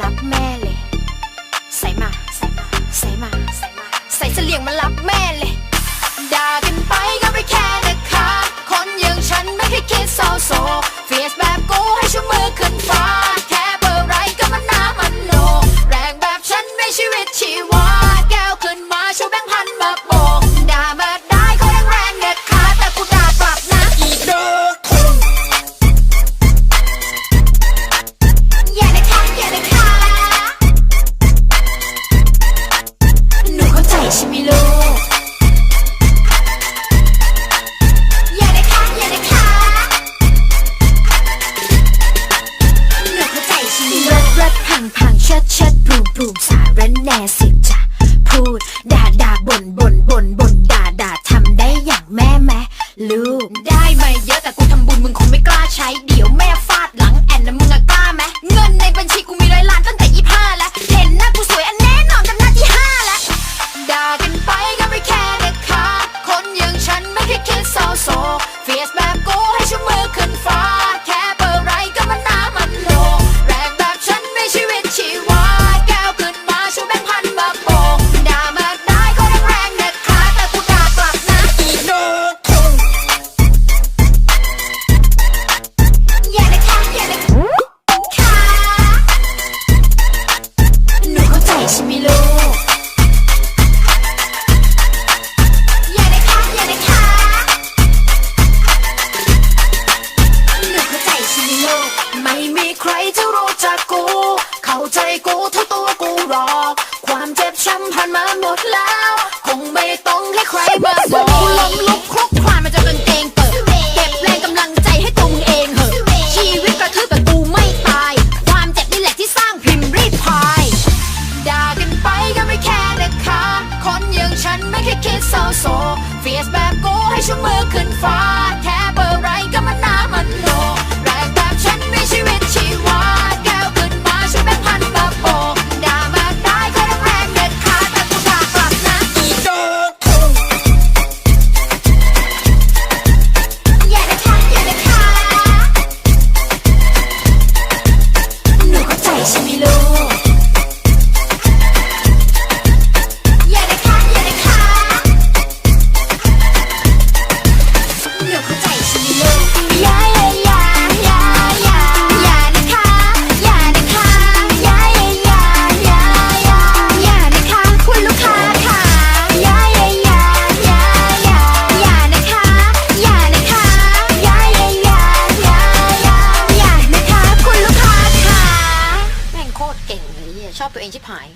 รักแม่ แต่กูทำบุญมึงคงไม่กล้าใช้ เดี๋ยวแม่ฟาดหลังแอนนะมึงอะกล้าไหมเงินในบัญชีกูมีร้อยล้านตั้งแต่ยี่ห้าแล้ว เห็นหน้ากูสวยอันแน่นอนจำหน้าที่ห้าแล้ว ด่ากันไปก็ไม่แค่นะคะคนอย่างฉันไม่เคยคิดเศร้าโศกูเข้าใจกูทุกตัวกูรอ ความเจ็บช้ำผ่านมาหมดแล้ว คงไม่ต้องให้ใครมาบอกล้มลุกคลุกคลานมันจนกางเกงเปิดเก็บแรงกำลังใจให้ตัวมึงเองเหอะ ชีวิตกระทืบแต่กูไม่ตาย ความเจ็บนี่แหละที่สร้างพิมพ์รีพายด่ากันไปก็ไม่แค่นะคะคนอย่างฉันไม่เคยคิดเศร้าโศกเฟียสแบบกูให้ชั่วมือขึ้น ชอบตัวเองชิบหาย